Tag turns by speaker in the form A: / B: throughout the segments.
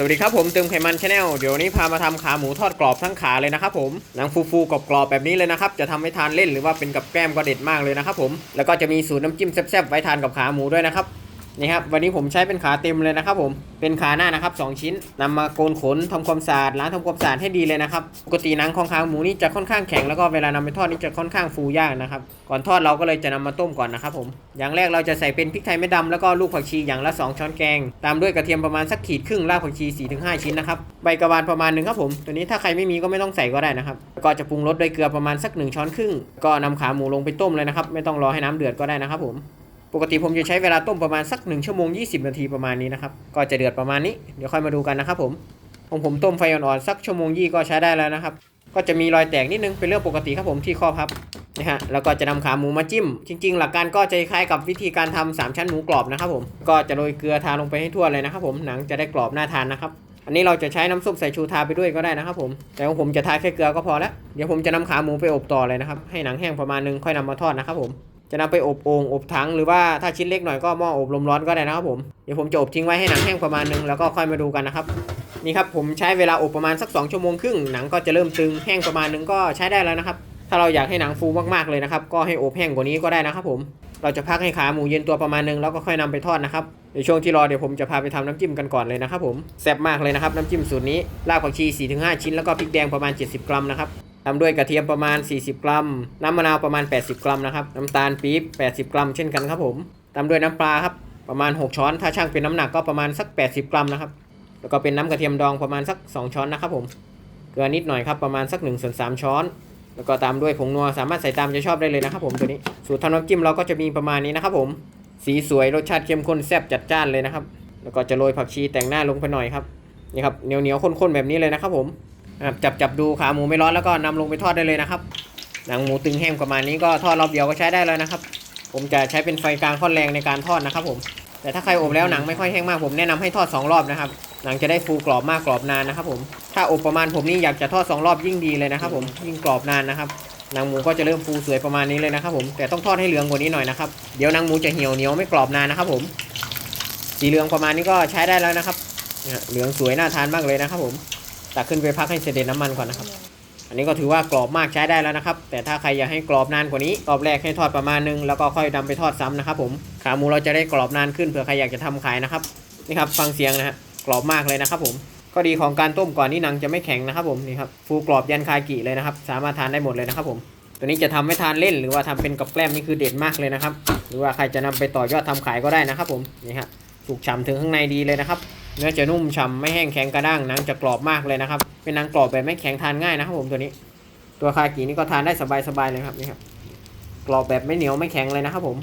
A: สวัสดีครับผมเติมไขมันชาแนลเดี๋ยววันนี้พามาทำขาหมูทอดกรอบทั้งขาเลยนะครับผมหนังฟูๆกรอบๆแบบนี้เลยนะครับจะทำให้ทานเล่นหรือว่าเป็นกับแกล้มก็เด็ดมากเลยนะครับผมแล้วก็จะมีสูตรน้ำจิ้มแซ่บๆไว้ทานกับขาหมูด้วยนะครับ นี่ครับวันนี้ผมใช้เป็นขาเต็มเลยนะครับผมเป็นขาหน้านะครับสองชิ้นนำมาโกนขนทำความสะอาดล้างทำความสะอาดให้ดีเลยนะครับปกติหนังของขาหมูนี่จะค่อนข้างแข็งแล้วก็เวลานำไปทอดนี่จะค่อนข้างฟูยากนะครับก่อนทอดเราก็เลยจะนำมาต้มก่อนนะครับผมอย่างแรกเราจะใส่เป็นพริกไทยเม็ดดำแล้วก็ลูกผักชีอย่างละ 2 ช้อนแกง ตามด้วยกระเทียมประมาณสักขีดครึ่งรากผักชี4-5 ชิ้นนะครับใบกระวานประมาณหนึ่งครับผมตัวนี้ถ้าใครไม่มีก็ไม่ต้องใส่ก็ได้นะครับก็จะปรุงรสด้วยเกลือประมาณสัก1ช้อนครึ่งก็นำขาหมูลงไปต้มเลยนะครับไม่ต้องรอให้น้ำเดือดก็ได้นะครับผม ปกติผมจะใช้เวลาต้มประมาณสัก1ชั่วโมง 20 นาทีประมาณนี้นะครับ ก็จะเดือดประมาณนี้ เดี๋ยวค่อยมาดูกันนะครับผมของผมต้มไฟอ่อนๆสักชั่วโมงยี่ก็ใช้ได้แล้วนะครับ ก็จะมีรอยแตกนิดนึงเป็นเรื่องปกติครับผมที่ข้อพับนะฮะ แล้วก็จะนำขาหมูมาจิ้ม จริง ๆ หลักการก็จะคล้ายกับวิธีการทำสามชั้นหมูกรอบนะครับผม ก็จะโรยเกลือทาลงไปให้ทั่วเลยนะครับผม หนังจะได้กรอบน่าทานนะครับ อันนี้เราจะใช้น้ำซุปใส่ชูทาไปด้วยก็ได้นะครับผม แต่ของผมจะทาแค่เกลือก็พอแล้ว เดี๋ยวผมจะนำขาหมูไปอบต่อเลยนะครับ ให้หนังแห้งประมาณนึงค่อยนำมาทอดนะครับผม จะนำไปอบโอ่งอบถังหรือว่าถ้าชิ้นเล็กหน่อยก็หม้ออบลมร้อนก็ได้นะครับผมเดี๋ยวผมจะอบทิ้งไว้ให้หนังแห้งประมาณนึงแล้วก็ค่อยมาดูกันนะครับนี่ครับผมใช้เวลาอบประมาณสัก 2 ชั่วโมงครึ่งหนังก็จะเริ่มตึงแห้งประมาณนึงก็ใช้ได้แล้วนะครับ ถ้าเราอยากให้หนังฟูมากๆเลยนะครับก็ให้อบแห้งกว่านี้ก็ได้นะครับผมเราจะพักให้ขาหมูเย็นตัวประมาณนึงแล้วก็ค่อยนำไปทอดนะครับในช่วงที่รอเดี๋ยวผมจะพาไปทำน้ำจิ้มกันก่อนเลยนะครับผมแซ่บมากเลยนะครับน้ำจิ้มสูตรนี้รากผักชี4-5 ชิ้นแล้วก็พริกแดงประมาณ 70 กรัมนะครับ ตามด้วยกระเทียมประมาณ 40 กรัม น้ำมะนาวประมาณ 80 กรัมนะครับ น้ำตาลปี๊บ 80 กรัม เช่นกันครับผมตามด้วยน้ำปลาครับ ประมาณ 6 ช้อน ถ้าช่างเป็นน้ำหนักก็ประมาณสัก 80 กรัมนะครับ แล้วก็เป็นน้ำกระเทียมดองประมาณสัก 2 ช้อนนะครับผม เกลือนิดหน่อยครับ ประมาณสัก1ส่วน3ช้อน แล้วก็ตามด้วยผงนัว สามารถใส่ตามใจชอบได้เลยนะครับผมตัวนี้ สูตรทำน้ำจิ้มเราก็จะมีประมาณนี้นะครับผม สีสวย รสชาติเข้มข้นแซ่บจัดจ้านเลยนะครับ แล้วก็จะโรยผักชีแต่งหน้าลงไปหน่อยครับ นี่ครับ เหนียวเหนียวๆข้นๆแบบนี้เลยนะครับผม จับจับดูขาหมูไม่ร้อนแล้วก็นำลงไปทอดได้เลยนะครับ หนังหมูตึงแห้งประมาณนี้ก็ทอดรอบเดียวก็ใช้ได้แล้วนะครับ ผมจะใช้เป็นไฟกลางค่อนแรงในการทอดนะครับผม แต่ถ้าใครอบแล้วหนังไม่ค่อยแห้งมากผมแนะนำให้ทอด 2 รอบนะครับ หนังจะได้ฟูกรอบมากกรอบนานนะครับผม ถ้าอบประมาณผมนี่อยากจะทอด 2 รอบยิ่งดีเลยนะครับผม ยิ่งกรอบนานนะครับ หนังหมูก็จะเริ่มฟูสวยประมาณนี้เลยนะครับผม แต่ต้องทอดให้เหลืองกว่านี้หน่อยนะครับ เดี๋ยวหนังหมูจะเหี่ยวเหนียวไม่กรอบนานนะครับผม สีเหลืองประมาณนี้ก็ใช้ได้แล้วนะครับเนี่ยเหลืองสวยน่าทานมากเลยนะครับผม ตักขึ้นไปพักให้เสด็จน้ำมันก่อนนะครับ อันนี้ก็ถือว่ากรอบมากใช้ได้แล้วนะครับ แต่ถ้าใครอยากให้กรอบนานกว่านี้รอบแรกให้ทอดประมาณนึงแล้วก็ค่อยนำไปทอดซ้ำนะครับ ผมขาหมูเราจะได้กรอบนานขึ้นเผื่อใครอยากจะทำขายนะครับนี่ครับฟังเสียงนะฮะกรอบมากเลยนะครับผมข้อดีของการต้มก่อนนี่หนังจะไม่แข็งนะครับผมนี่ครับฟูกรอบยันคากิเลยนะครับ สามารถทานได้หมดเลยนะครับผมตัวนี้จะทำให้ทานเล่นหรือว่าทำเป็นกับแกล้มนี่คือเด็ดมากเลยนะครับ หรือว่าใครจะนำไปต่อยอดทำขายก็ได้นะครับ ผมนี่ฮะสุกฉ่ำถึงข้างในดีเลยนะครับ เนื้อจะนุ่มฉ่ำไม่แห้งแข็งกระด้างหนังจะกรอบมากเลยนะครับ เป็นหนังกรอบแบบไม่แข็งทานง่ายนะครับผมตัวนี้ ตัวคากินี่ก็ทานได้สบายๆเลยครับนี่ครับกรอบแบบไม่เหนียวไม่แข็งเลยนะครับผม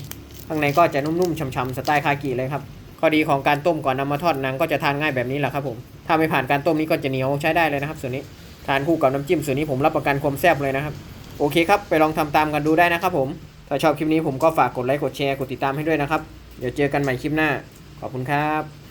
A: ข้างในก็จะนุ่มๆฉ่ำๆสไตล์คากิเลยครับข้อดีของการต้มก่อนนำมาทอดหนังก็จะทานง่ายแบบนี้แหละครับผมถ้าไม่ผ่านการต้มนี่ก็จะเหนียวใช้ได้เลยนะครับส่วนนี้ทานคู่กับน้ำจิ้มส่วนนี้ผมรับประกันความแซ่บเลยนะครับ โอเคครับ ไปลองทำตามกันดูได้นะครับผมถ้าชอบคลิปนี้ผมก็ฝากกดไลค์กดแชร์กดติดตามให้ด้วยนะครับ เดี๋ยวเจอกันใหม่คลิปหน้า ขอบคุณครับ